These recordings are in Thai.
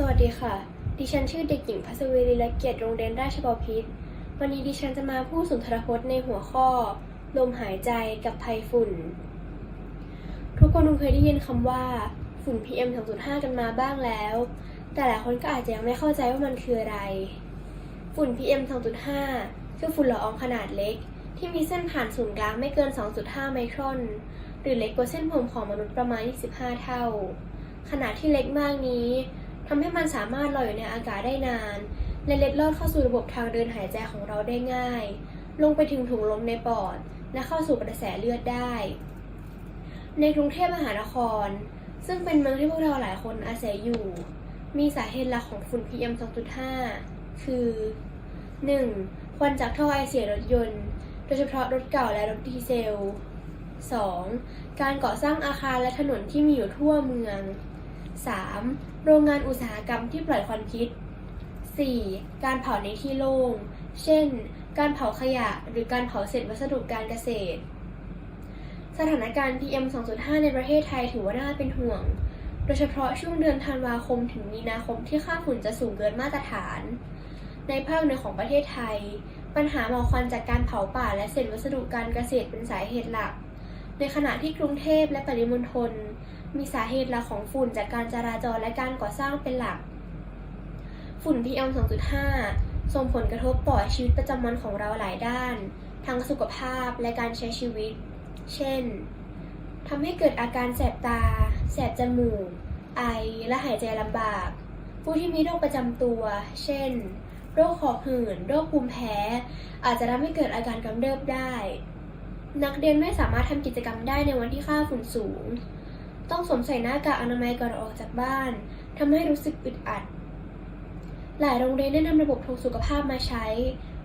สวัสดีค่ะ ดิฉันชื่อเด็กหญิงพัสวีรีละเกียรติโรงเรียนราชบพิตรวันนี้ดิฉันจะมาพูดสุนทรพจน์ในหัวข้อ ลมหายใจกับภัยฝุ่น ทุกคนคงเคยได้ยินคำว่า ฝุ่น PM 2.5 กันมาบ้างแล้ว แต่หลายคนก็อาจจะยังไม่เข้าใจว่ามันคืออะไร ฝุ่น PM 2.5 คือฝุ่นละอองขนาดเล็ก ที่มีเส้นผ่านศูนย์กลางไม่เกิน 2.5 ไมครอน หรือเล็กกว่าเส้นผมของมนุษย์ประมาณ 25 เท่า ขนาดที่เล็กมากนี้ ทำให้มันสามารถลอยอยู่ในอากาศได้นาน และเล็ดลอดเข้าสู่ระบบทางเดินหายใจของเราได้ง่าย ลงไปถึงถุงลมในปอด และเข้าสู่กระแสเลือดได้ ในกรุงเทพมหานคร ซึ่งเป็นเมืองที่พวกเราหลายคนอาศัยอยู่ มีสาเหตุหลักของฝุ่น PM 2.5 คือ 1. ควันจากท่อไอเสียรถยนต์ โดยเฉพาะรถเก่าและรถดีเซล 2. การก่อสร้างอาคารและถนนที่มีอยู่ทั่วเมือง 3. โรงงานอุตสาหกรรมที่ปล่อยควันพิษ 4. การเผาในที่โล่ง เช่น การเผาขยะหรือการเผาเศษวัสดุการเกษตร สถานการณ์ PM 2.5 ในประเทศไทยถือว่าน่าเป็นห่วง โดยเฉพาะช่วงเดือนธันวาคมถึงมีนาคมที่ค่าฝุ่นจะสูงเกินมาตรฐาน ในภาคเหนือของประเทศไทย ปัญหาหมอกควันจากการเผาป่าและเศษวัสดุการเกษตรเป็นสาเหตุหลัก ในขณะที่กรุงเทพและปริมณฑลมีสาเหตุหลักของฝุ่นจากการจราจรและการก่อสร้างเป็นหลัก ฝุ่น PM 2.5 ส่งผลกระทบต่อชีวิตประจำวันของเราหลายด้าน ทั้งสุขภาพและการใช้ชีวิต เช่น ทำให้เกิดอาการแสบตา แสบจมูก ไอ และหายใจลำบาก ผู้ที่มีโรคประจำตัว เช่น โรคหอบหืดโรคภูมิแพ้ อาจจะทำให้เกิดอาการกำเริบได้ นักเรียนไม่สามารถทำกิจกรรมได้ในวันที่ค่าฝุ่นสูง ต้องสวมใส่หน้ากากอนามัยก่อนออกจากบ้านทำให้รู้สึกอึดอัด หลายโรงเรียนได้นำระบบธงสุขภาพมาใช้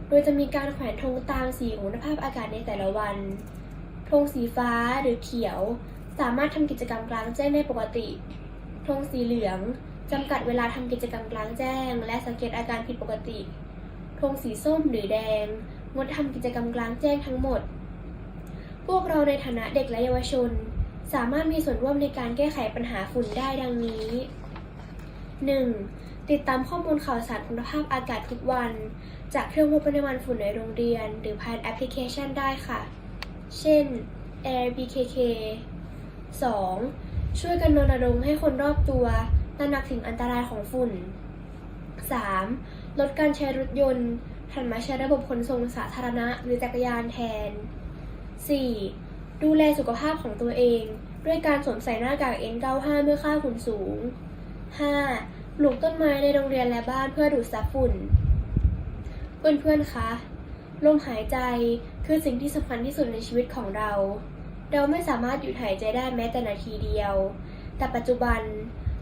โดยจะมีการแขวนธงตามสีของคุณภาพอากาศในแต่ละวันธงสีฟ้าหรือเขียว สามารถทำกิจกรรมกลางแจ้งได้ปกติธงสีเหลืองจำกัดเวลาทำกิจกรรมกลางแจ้ง และสังเกตอาการผิดปกติธงสีส้มหรือแดงงดทำกิจกรรมกลางแจ้งทั้งหมด พวกเราในฐานะเด็กและเยาวชน สามารถมีส่วนร่วมในการแก้ไขปัญหาฝุ่นได้ดังนี้ 1. ติดตามข้อมูลข่าวสารคุณภาพอากาศทุกวัน จากเครื่องวัดปริมาณฝุ่นในโรงเรียน หรือผ่านแอปพลิเคชันได้ค่ะ เช่น AirBKK 2. ช่วยกันรณรงค์ให้คนรอบตัวตระหนักถึงอันตรายของฝุ่น 3. ลดการใช้รถยนต์หันมาใช้ระบบขนส่งสาธารณะหรือจักรยานแทน 4. ดูแลสุขภาพของตัวเอง ด้วยการสวมใส่หน้ากาก N95 เมื่อค่าฝุ่นสูง 5. ปลูกต้นไม้ในโรงเรียนและบ้านเพื่อดูดซับฝุ่น เพื่อนๆ คะ ลมหายใจคือสิ่งที่สำคัญที่สุดในชีวิตของเรา เราไม่สามารถหยุดหายใจได้แม้แต่นาทีเดียว แต่ปัจจุบัน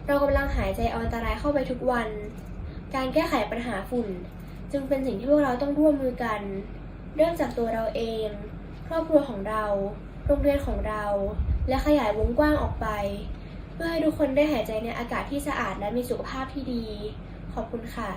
เรากำลังหายใจเอาอันตรายเข้าไปทุกวัน การแก้ไขปัญหาฝุ่น จึงเป็นสิ่งที่พวกเราต้องร่วมมือกัน เริ่มจากตัวเราเอง รอบครัวของเรา โรงเรียนของเรา และขยายวงกว้างออกไป เพื่อให้ทุกคนได้หายใจในอากาศที่สะอาดและมีสุขภาพที่ดี ขอบคุณค่ะ